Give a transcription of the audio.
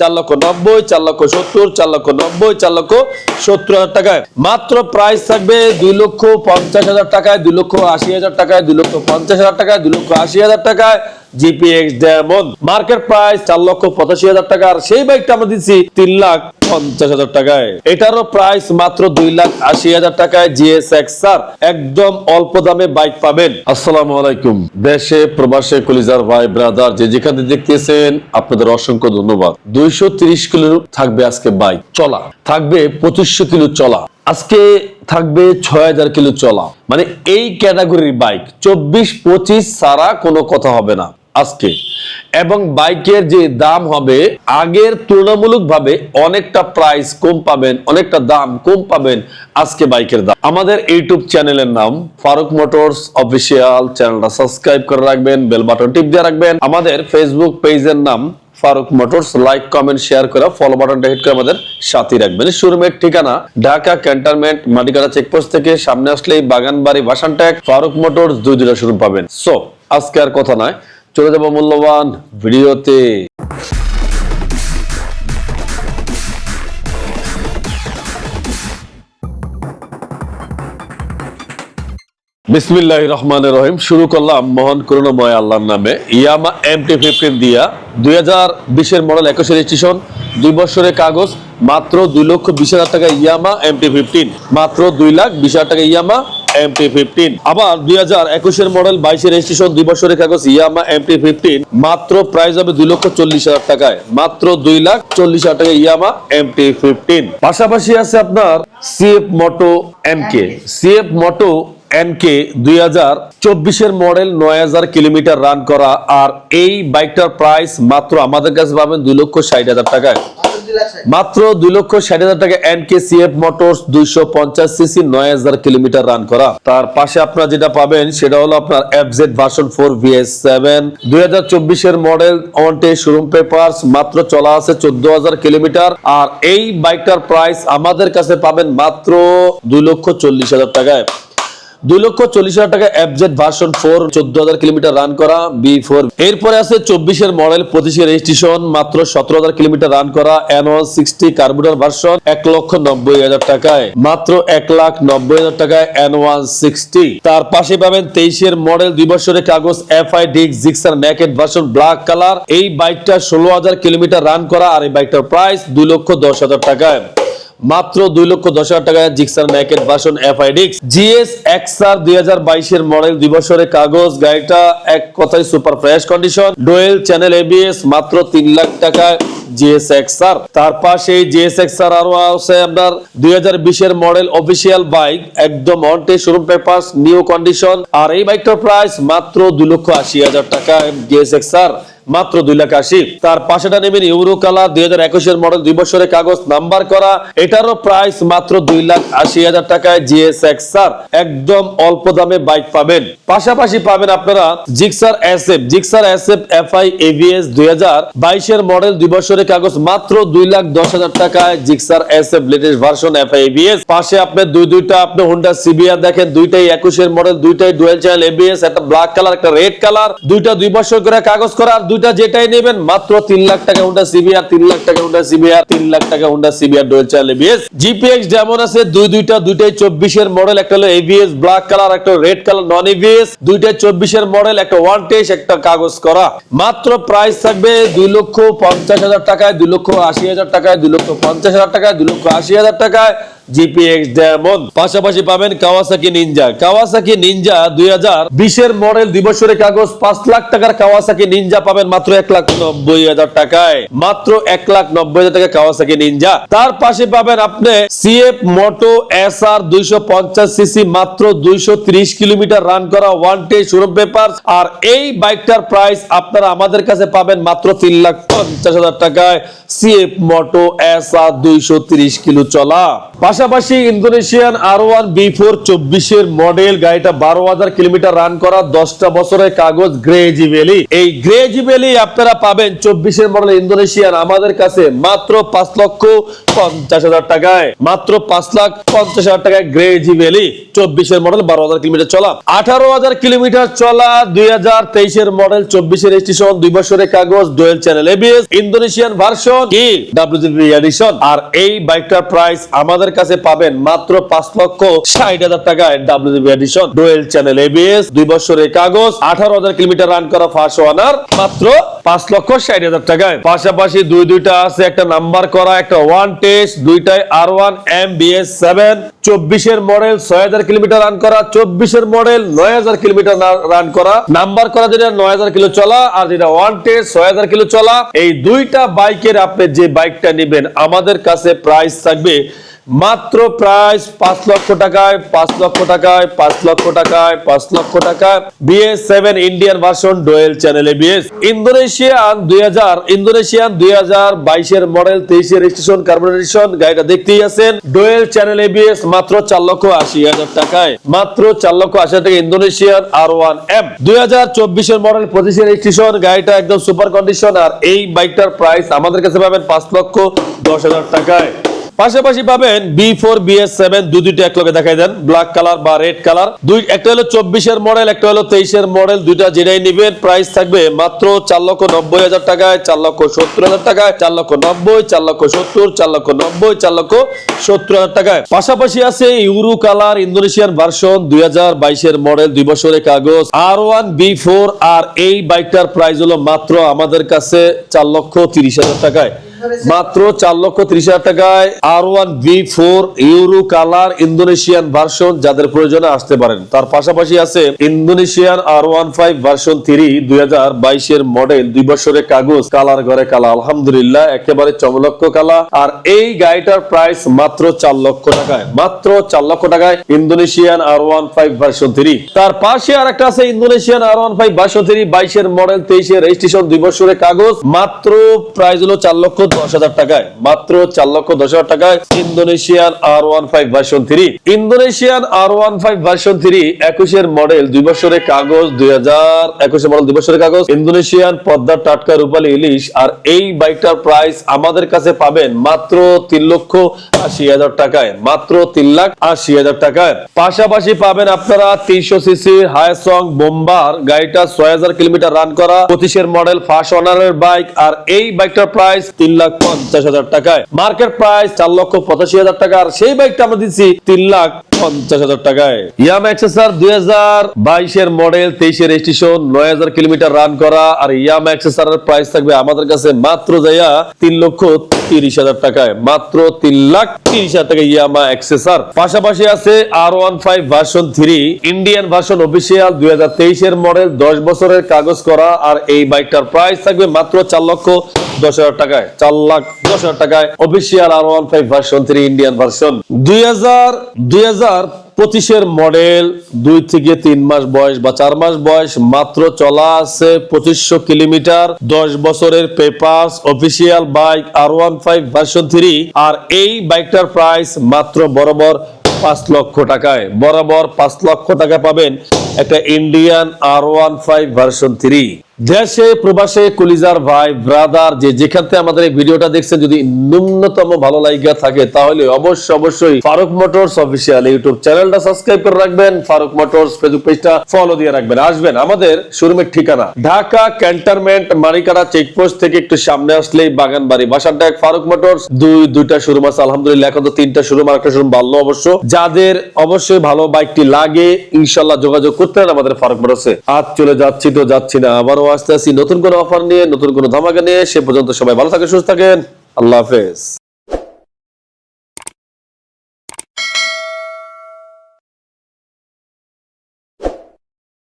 চার লক্ষ নব্বই, চার লক্ষ সত্তর, চার লক্ষ নব্বই, চার লক্ষ সত্তর হাজার টাকায়। মাত্র প্রাইস থাকবে দুই লক্ষ পঞ্চাশ হাজার টাকায়, দুই লক্ষ আশি হাজার টাকায়, দুই লক্ষ পঞ্চাশ হাজার টাকায়, দুই লক্ষ আশি হাজার টাকায়। GPX diamond. মার্কেট প্রাইস চার লক্ষ পঁচাশি হাজার টাকা, আর সেই বাইকটা আমরা দিচ্ছি তিন লাখ পঞ্চাশ হাজার টাকায়। এটারও প্রাইস মাত্র দুই লাখ আশি হাজার টাকায় জিএস এক্সার একদম অল্প দামে বাইক পাবেন। আলাইকুম। দেশে, প্রবাসে, কলিজার ভাই, ব্রাদার, যে যেখানে দেখতেছেন, আপনাদের অসংখ্য ধন্যবাদ। দুইশো কিলো থাকবে আজকে বাইক চলা। থাকবে পঁচিশশো কিলো চলা। আজকে থাকবে ছয় হাজার কিলো চলা। মানে এই ক্যাটাগরির বাইক। চব্বিশ পঁচিশ ছাড়া কোনো কথা হবে না। আজকে। এবং বাইকের যে দাম হবে, আগের তুলনামূলক ভাবে অনেকটা প্রাইস কম পাবেন, অনেকটা দাম কম পাবেন আজকে বাইকের দাম। আমাদের ইউটিউব চ্যানেলের নাম ফারুক মোটরস অফিসিয়াল। চ্যানেলটা সাবস্ক্রাইব করে রাখবেন বেল বাটন টিপ দিয়ে রাখবেন। আমাদের ফেসবুক পেজের নাম Faruk motors. Like comment share করে ফলো বাটনটা হিট করে আমাদের সাথে রাখবেন। শোরুমের ঠিকানা ঢাকা ক্যান্টনমেন্ট মাটিকাটা চেকপোস্ট থেকে। সামনে আসলেই বাগানবাড়ি বাসানট্যাক ফারুক মোটরস দুই দুটা শোরুম পাবেন। সো আজকে আর কথা নয়। চলে যাব মূল্যবান ভিডিওতে। বিসমিল্লাহ রহমান রহিম। শুরু করলাম মহান করুণাময় আল্লাহর নামে। ইয়ামা এম টি ফিফটিন দিয়া দুই হাজার বিশের মডেল একুশের রেজিস্ট্রেশন দুই বছরের কাগজ, মাত্র দুই লক্ষ বিশ হাজার টাকা ইয়ামা এম টি ফিফটিন মাত্র দুই লাখ বিশ হাজার টাকা ইয়ামা এম টি ফিফটিন আবার দুই হাজার একুশের মডেল বাইশের রেজিস্ট্রেশন দুই বছরের কাগজ ইয়ামা এম টি ফিফটিন মাত্র প্রাইস হবে দুই লক্ষ চল্লিশ হাজার টাকায়। মাত্র দুই লাখ চল্লিশ হাজার টাকা ইয়ামা এম টি ফিফটিন পাশাপাশি আছে আপনার CF moto M K CF moto NK দুই হাজার চব্বিশের মডেল নয় হাজার কিলোমিটার রান করা। আর এই বাইকটার প্রাইস মাত্র আমাদের কাছে পাবেন দুই লক্ষ ষাট হাজার টাকায়। মাত্র দুই লক্ষ ষাট হাজার টাকা এনকে সিএফ মোটরস দুইশো পঞ্চাশ সিসি নয় হাজার কিলোমিটার রান করা। তার পাশে আপনারা যেটা পাবেন সেটা হলো আপনার F Z version four VS seven দুই হাজার চব্বিশের মডেল অনটে শোরুম পেপার মাত্র চলা আছে চোদ্দ হাজার কিলোমিটার। আর এই বাইকটার প্রাইস আমাদের কাছে পাবেন মাত্র দুই লক্ষ চল্লিশ হাজার টাকায়। দুই লক্ষ চল্লিশ হাজার টাকা এফজেড ভার্সন ফোর চোদ্দ হাজার কিলোমিটার রান করা বি ফোর এরপরে আছে চব্বিশের মডেল পঁচিশের রেজিস্ট্রেশন মাত্র সতেরো হাজার কিলোমিটার রান করা সিক্সটি কার্বোটার ভার্সন এক লক্ষ নব্বই হাজার টাকায়। মাত্র এক লাখ নব্বই হাজার টাকায় সিক্সটি তার পাশে পাবেন তেইশের মডেল দুই বছরের কাগজ F I disc Gixxer naked version black colour এই বাইকটা ষোলো হাজার কিলোমিটার রান করা, আর এই বাইকটার প্রাইস দুই লক্ষ দশ হাজার টাকায়। মাত্র দুই লক্ষ দশ হাজার টাকায় Gixxer naked version FI disc GS XR দুই হাজার মডেল, দুই বছরের কাগজ, গাড়িটা এক কথায় super fresh condition. Dual channel ABS মাত্র তিন লাখ এক্সআর। আরও এই বাইকটার প্রাইস মাত্র দুই লক্ষ আশি হাজার টাকা জিএস এক্সআর। মাত্র দুই লাখ আশি। তার পাশেটা নেবেন ইউরো কালার দুই হাজার একুশের মডেল, দুই বছরের কাগজ, নাম্বার করা। এটারও প্রাইস মাত্র দুই লাখ আশি হাজার টাকায় জিএস এক্সার একদম অল্প দামে বাইক পাবেন। পাশাপাশি পাবেন আপনারা Gixxer SF Gixxer SF FI ABS দুই হাজার বাইশের মডেল, দুই বছরের কাগজ, মাত্র দুই লাখ দশ হাজার টাকায় Gixxer SF latest version FI ABS পাশে আপনি দুই দুইটা, আপনি হোন্ডা সিবিআর দেখেন, দুইটাই একুশের মডেল, দুইটাই ডুয়েল চ্যানেল এবিএস একটা ব্ল্যাক কালার একটা রেড কালার দুইটা দুই বছর করে কাগজ করা, আর দুইটা যেটাই নেবেন, মাত্র তিন লাখ টাকা হুন্ডা সিবিআর তিন লাখ টাকা হুন্ডা সিবিআর তিন লাখ টাকা Honda CBR dual channel ABS GPX যেমন আছে, দুই দুইটা, দুইটাই চব্বিশের মডেল একটা হলো এবিএস ব্ল্যাক কালার একটা রেড কালার নন এবিএস দুইটাই চব্বিশের মডেল একটা ওয়ান টেস্ট একটা কাগজ করা। মাত্র প্রাইস থাকবে দুই লক্ষ পঞ্চাশ হাজার টাকায়, দুই লক্ষ আশি হাজার টাকায়, দুই লক্ষ পঞ্চাশ হাজার টাকায়, দুই লক্ষ আশি হাজার টাকায়। GPX diamond. পাশাপাশি পাবেন কাওয়াসাকি নিনজা। কাওয়াসাকি নিনজা দুই হাজার বিশের মডেল কাগজ পাঁচ লাখ টাকার কাওয়াসাকি নিনজা পাবেন মাত্র এক লাখ নব্বই হাজার টাকায়। মাত্র এক লাখ নব্বই হাজার টাকা কাওয়াসাকি নিনজা। তার পাশে পাবেন আপনি সিএফ মোটো এস আর দুইশো পঞ্চাশ সিসি মাত্র দুইশো ত্রিশ কিলোমিটার রান করা ওয়ান টে শোরুম পেপার আর এই বাইকটার প্রাইস আপনারা আমাদের কাছে পাবেন মাত্র তিন লাখ পঞ্চাশ হাজার টাকায় সিএফ মোটো এস আর দুইশো ত্রিশ কিলো চলা। পাশাপাশি Indonesian R one B four চব্বিশের মডেল গাড়িটা বারো হাজার কিলোমিটার রান করা দশটা বছরের কাগজ গ্রে জিবেলি এই গ্রে জিবেলি আপনারা পাবেন চব্বিশের মডেল ইন্দোনেশিয়ান। আমাদের কাছে মাত্র পাঁচ লক্ষ পঞ্চাশ হাজার টাকায়। মাত্র পাঁচ লাখ পঞ্চাশ হাজার টাকায় গ্রে জিবেলি চব্বিশের মডেল বারো হাজার কিলোমিটার চলা। আঠারো হাজার কিলোমিটার চলা দুই হাজার তেইশের মডেল চব্বিশের স্টেশন দুই বছরের কাগজ dual channel ABS Indonesian version কি ডাব্লিউজিপি এডিশন আর এই বাইকটার প্রাইস আমাদের কাছে পাবেন মাত্র পাঁচ লক্ষ ষাট হাজার টাকায় WGP edition dual channel ABS দুই বছরের কাগজ, আঠারো হাজার কিলোমিটার রান করা ফার্স্ট ওয়ানার মাত্র পাঁচ লক্ষ ষাট হাজার টাকায়। পাশাপাশি দুই দুইটা আছে, একটা নাম্বার করা, একটা ওয়ান টেস্ট দুইটাই R one M BS seven চব্বিশের মডেল ছয় হাজার কিলোমিটার রান করা, চব্বিশের মডেল নয় হাজার কিলোমিটার রান করা। নাম্বার করা যেটা নয় হাজার কিলো চলা, আর যেটা ওয়ান টেস্ট ছয় হাজার কিলো চলা, এই দুইটা বাইকের আপনি যে বাইকটা নেবেন, আমাদের কাছে প্রাইস থাকবে মাত্র প্রাইস পাঁচ লক্ষ টাকায়, পাঁচ লক্ষ টাকায়, পাঁচ লক্ষ টাকায়, পাঁচ লক্ষ টাকায় BS seven Indian version dual চ্যানেলে বিএস ইন্দোনেশিয়ান দুই হাজার ইন্দোনেশিয়ান দুই হাজার বাইশের মডেল তেইশের রেজিস্ট্রেশন কার্বোনেশন গাড়িটা দেখতেই আছেন। ডোয়েল চ্যানেল এবিএস মাত্র চার লক্ষ আশি হাজার টাকায়। মাত্র চার লক্ষ আশি হাজার টাকা ইন্দোনেশিয়ান আর ওয়ান এম দুই হাজার চব্বিশের মডেল পঁচিশের রেজিস্ট্রেশন গাড়িটা একদম সুপার কন্ডিশন আর এই বাইকটার প্রাইস আমাদের কাছে পাবেন পাঁচ লক্ষ দশ হাজার টাকায়। পাশাপাশি পাবেন বি ফোর বিএস সেভেন দু দুইটা লগে দেখাই দেন। ব্ল্যাক কালার বা রেড কালার দুই একটা হলো চব্বিশের মডেল একটা হলো তেইশের মডেল দুইটা যেটাই নিবেন প্রাইস থাকবে মাত্র চার লক্ষ নব্বই হাজার টাকায়, চার লক্ষ সত্তর হাজার টাকায়, চার লক্ষ নব্বই, চার লক্ষ সত্তর, চার লক্ষ নব্বই, চার লক্ষ সত্তর হাজার টাকায়। পাশাপাশি আছে ইউরো কালার ইন্দোনেশিয়ান ভার্সন দুই হাজার বাইশের মডেল দুই বছরের কাগজ। আর ওয়ান বি ফোর আর এই বাইকটার প্রাইস হলো মাত্র আমাদের কাছে চার লক্ষ তিরিশ হাজার টাকায়। মাত্র চার লক্ষ ত্রিশ হাজার টাকায় R one B four euro colour Indonesian version যাদের প্রয়োজনে আসতে পারেন। তার পাশাপাশি আছে Indonesian R one five version three দুই হাজার বাইশের মডেল দুই বছরের কাগজ কালার ঘরে কালা আলহামদুলিল্লাহ, একেবারে চমলক্ষ কালা আর এই গাড়িটার প্রাইস মাত্র চার লক্ষ টাকায়, মাত্র চার লক্ষ টাকায় Indonesian R one five version three তার পাশে আর একটা আছে Indonesian R one five version three বাইশের মডেল তেইশের রেজিস্ট্রেশন দুই বছরের কাগজ। মাত্র প্রাইস হলো চার লক্ষ দশ হাজার টাকায়, মাত্র চার লক্ষ দশ হাজার টাকায় Indonesian R one five version three Indonesian R one five version three একুশের মডেল দুই বছরের কাগজ, দুই হাজার একুশের মডেল দুই বছরের কাগজ। ইন্দোনেশিয়ান পদ্মার টাটকা রূপালী ইলিশ, আর এই বাইকটার প্রাইস আমাদের কাছে পাবেন মাত্র তিন লক্ষ আশি হাজার টাকায়, মাত্র তিন লাখ আশি হাজার টাকায়। পাশাপাশি পাবেন আপনারা তিনশো সিসি হায়াসং বোম্বার গাড়িটা ছয় হাজার কিলোমিটার রান করা, পঁচিশের মডেল ফার্স্ট অনারের বাইক আর এই বাইকটার প্রাইস তিন লাখ পঞ্চাশ হাজার টাকায়। মার্কেট প্রাইস চার লক্ষ পঁচাশি হাজার টাকা, আর সেই বাইকটা আমরা দিচ্ছি তিন লাখ পাশাপাশি আছে R one five version three, Indian version official দুই হাজার তেইশের মডেল, দশ বছরের কাগজ করা, আর এই বাইকটার প্রাইস থাকবে মাত্র চার লক্ষ দশ হাজার টাকায়। চার লাখ দশ হাজার টাকায় official R one five version three, Indian version. দুই হাজার দুই হাজার পঁচিশের মডেল দুই থেকে তিন মাস বয়স বা চার মাস বয়স মাত্র চলা আছে পঁচিশশো কিলোমিটার, দশ বছরের পেপার্স, অফিসিয়াল বাইক আর ওয়ান ফাইভ ভার্সন থ্রি, আর এই বাইকটার প্রাইস মাত্র বরাবর পাঁচ লক্ষ টাকায়। বরাবর পাঁচ লক্ষ টাকা পাবেন একটা ইন্ডিয়ান আর ওয়ান ফাইভ ভার্সন থ্রি। দেশে, প্রবাসে, কলিজার ভাই ব্রাদার যে যেখান আমাদের এই ভিডিওটা দেখছেন, যদি ন্যূনতম ভালো লাগা থাকে, তাহলে অবশ্যই অবশ্যই ফারুক মোটরস অফিসিয়াল ইউটিউব চ্যানেলটা সাবস্ক্রাইব করে রাখবেন, ফারুক মোটরস ফেসবুক পেজটা ফলো দিয়ে রাখবেন। আসবেন আমাদের শোরুমের ঠিকানা, ঢাকা ক্যান্টনমেন্ট মারিকাটা চেকপোস্ট থেকে একটু সামনে আসলেই বাগান বাড়ি বাসার ডাক ফারুক মোটরস, দুই, দুইটা শোরুম আছে, আলহামদুলিল্লাহ, এখন তো তিনটা শোরুম আর একটা শোরুম বাড়লো অবশ্য। যাদের অবশ্যই ভালো বাইকটি লাগে, ইনশাল্লাহ যোগাযোগ করতে আমাদের ফারুক মোটরসে। আজ চলে যাচ্ছি তো যাচ্ছি না, আবারও আসতে আসি নতুন কোনো অফার নিয়ে, নতুন কোনো ধামাকা নিয়ে, সে পর্যন্ত সবাই ভালো থাকে সুস্থ থাকেন। আল্লাহ হাফেজ।